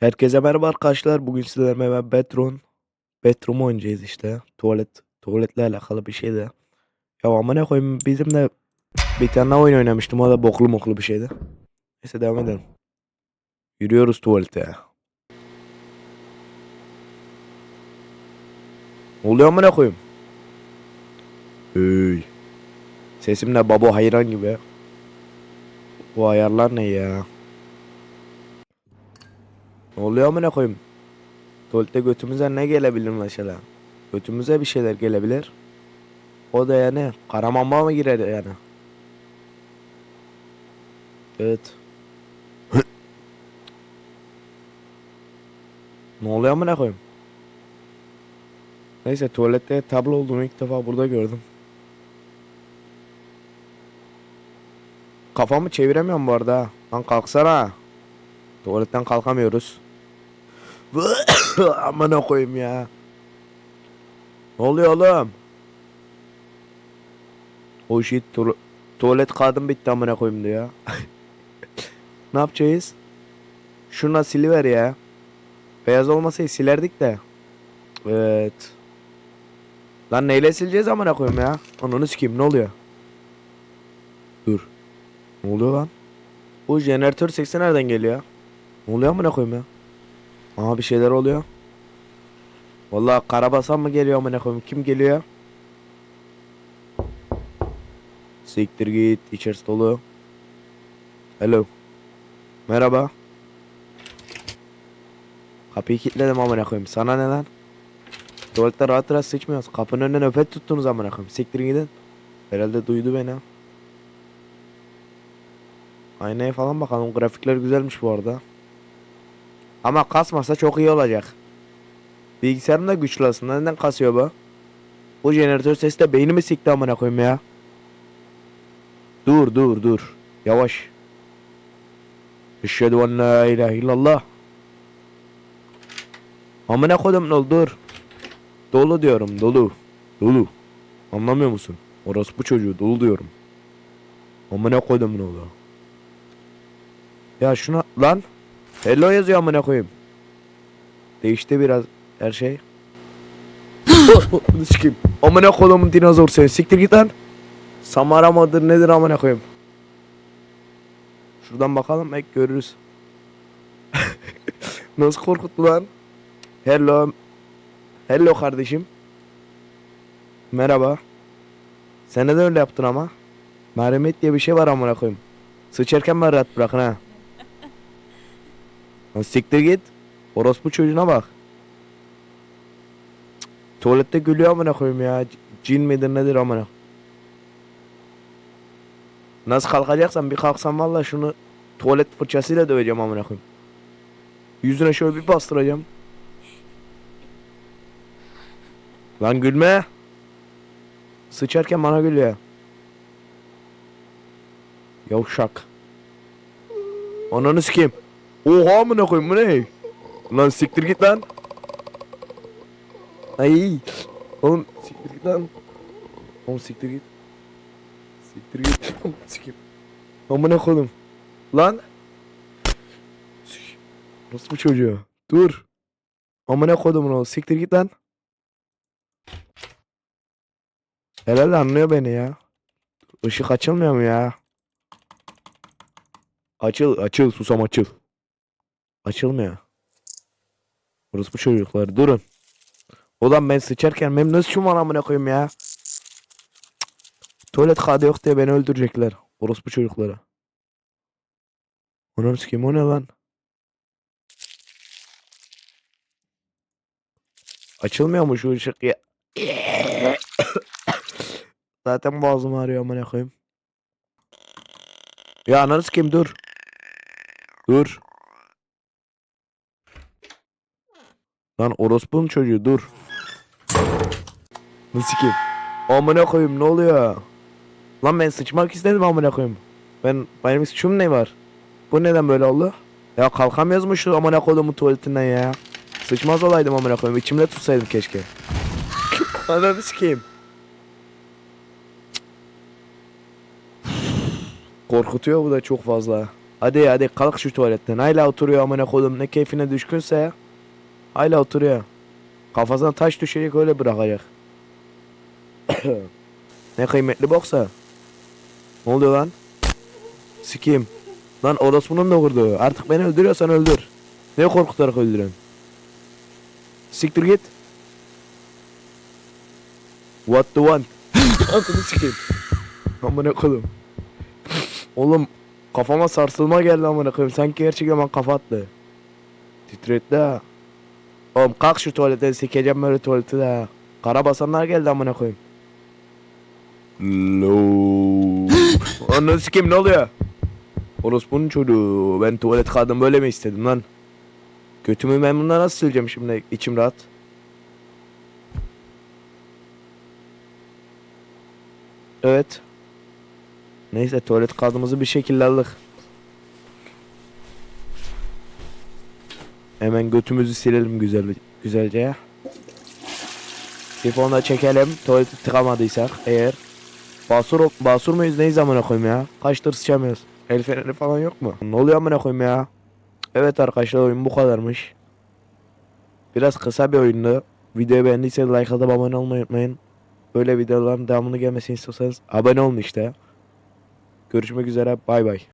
Herkese merhaba arkadaşlar. Bugün sizlerle ben Betron. Bedroom oynayacağız işte. Tuvalet, tuvaletle alakalı bir şey de. Ya amına koyayım bizim de bir tane oyun oynamıştım. O da boklu moklu bir şeydi. Neyse devam edelim. Yürüyoruz tuvalete. Ne oluyor amına koyayım? Hey. Sesim de babo hayran gibi. Bu ayarlar ne ya? Ne oluyor amına koyayım? Tuvalette götümüze ne gelebilir mesela? Götümüze bir şeyler gelebilir. O da yani karamamba mı girer yani? Evet. ne oluyor amına koyayım? Neyse tuvalette tablo olduğunu ilk defa burada gördüm. Kafamı çeviremiyorum bu arada. Lan kalksana. Tuvaletten kalkamıyoruz. Amına koyayım ya. Ne oluyor oğlum? O shit tu- tuvalet kağıdım bitti amına koyayım diyor ne yapacağız? Şuna siliver ya. Beyaz olmasaydı silerdik de. Evet. Lan neyle sileceğiz amına koyayım ya? Ananı sikeyim ne oluyor? Dur. Ne oluyor lan? Bu jeneratör sesi nereden geliyor? Ne oluyor amına koyayım ya? Aha bir şeyler oluyor. Vallahi karabasan mı geliyor amına koyayım? Kim geliyor? Siktir git. içerisi dolu. Hello. Merhaba. Kapıyı kilitledim amına koyayım. Sana ne lan? Tuvalette rahat rahat sıçmıyoruz. Kapının önüne nöbet tuttunuz amına koyayım. Siktir gidin. Herhalde duydu beni. Aynaya falan bakalım. Grafikler güzelmiş bu arada. Ama kasmasa çok iyi olacak. Bilgisayarım da güçlü aslında. Neden kasıyor bu? Bu jeneratör sesi de beynimi sikti amına koyayım ya. Dur dur dur. Yavaş. Eşhedü en la ilahe illallah. Amına koydum ne dur. Dolu diyorum dolu. Dolu. Anlamıyor musun? Orası bu çocuğu dolu diyorum. Amına koydum ne oldu? Ya şuna lan. Hello yazıyor amına koyayım. Değişti biraz her şey. Bunu sikeyim. Amına kodumun dinozor sen. Siktir git lan. Samara mıdır nedir amına koyayım. Şuradan bakalım belki görürüz. Nasıl korkuttu lan? Hello. Hello kardeşim. Merhaba. Sen neden öyle yaptın ama? Merhamet diye bir şey var amına koyayım. Sıçarken beni rahat bırakın ha. Lan siktir git. Orospu çocuğuna bak. Cık, Tuvalette gülüyor amına koyayım ya. Cin midir nedir amına. Nasıl kalkacaksan bir kalksam valla şunu tuvalet fırçasıyla döveceğim amına koyayım. Yüzüne şöyle bir bastıracağım. Lan gülme. Sıçarken bana gülüyor. Yavşak. Ananı sikeyim. Oha amına koyayım bu ne? Lan siktir git lan. Ay. Oğlum siktir git lan. Oğlum siktir git. Siktir git. Sikeyim. Amına koydum. Lan. Sik. Nasıl bu çocuğu? Dur. Amına koydum onu. Siktir git lan. Helal anlıyor beni ya. Işık açılmıyor mu ya? Açıl açıl susam açıl. Açılmıyor. Burası bu çocuklar durun. Ulan ben sıçarken benim nasıl şu var amına koyayım ya. Tuvalet kağıdı yok diye beni öldürecekler. Orası bu çocuklara. Onun kim o ne lan? Açılmıyor mu şu ışık ya? Zaten boğazım ağrıyor amına koyayım. Ya ananı kim dur. Dur. Lan orospunun çocuğu dur. Nasıl ki? Amına koyayım ne oluyor? Lan ben sıçmak istedim amına koyayım. Ben benim suçum ne var? Bu neden böyle oldu? Ya kalkamıyoruz mu şu amına koyduğumun tuvaletinden ya? Sıçmaz olaydım amına koyayım. İçimde tutsaydım keşke. Ananı sikeyim. Korkutuyor bu da çok fazla. Hadi hadi kalk şu tuvaletten. Hala oturuyor amına koydum. Ne keyfine düşkünse. Hala oturuyor. Kafasına taş düşecek öyle bırakacak. ne kıymetli boksa. Ne oluyor lan? Sikeyim. Lan orospunun da vurdu. Artık beni öldürüyorsan öldür. Ne korkutarak öldürüyorsun? Siktir git. What the one? Aklını sikeyim. Amına koydum. Oğlum kafama sarsılma geldi amına koyayım. Sanki gerçekten bana kafa attı. Titretti ha. Oğlum kalk şu tuvaletten sikeceğim böyle tuvaleti de. Kara basanlar geldi amına koyayım. Lo. Ananı sikeyim ne oluyor? Orospu'nun çocuğu. Ben tuvalet kağıdını böyle mi istedim lan? Götümü ben bundan nasıl sileceğim şimdi içim rahat. Evet. Neyse tuvalet kağıdımızı bir şekilde aldık. Hemen götümüzü silelim güzel güzelce. Sifonu da çekelim. Tuvaleti tıkamadıysak eğer. Basur basur muyuz neyiz amına koyayım ya? Kaçtır sıçamıyoruz. El feneri falan yok mu? Ne oluyor amına koyayım ya? Evet arkadaşlar oyun bu kadarmış. Biraz kısa bir oyundu. Videoyu beğendiyseniz like atıp abone olmayı unutmayın. Böyle videoların devamını gelmesini istiyorsanız abone olun işte. Görüşmek üzere bay bay.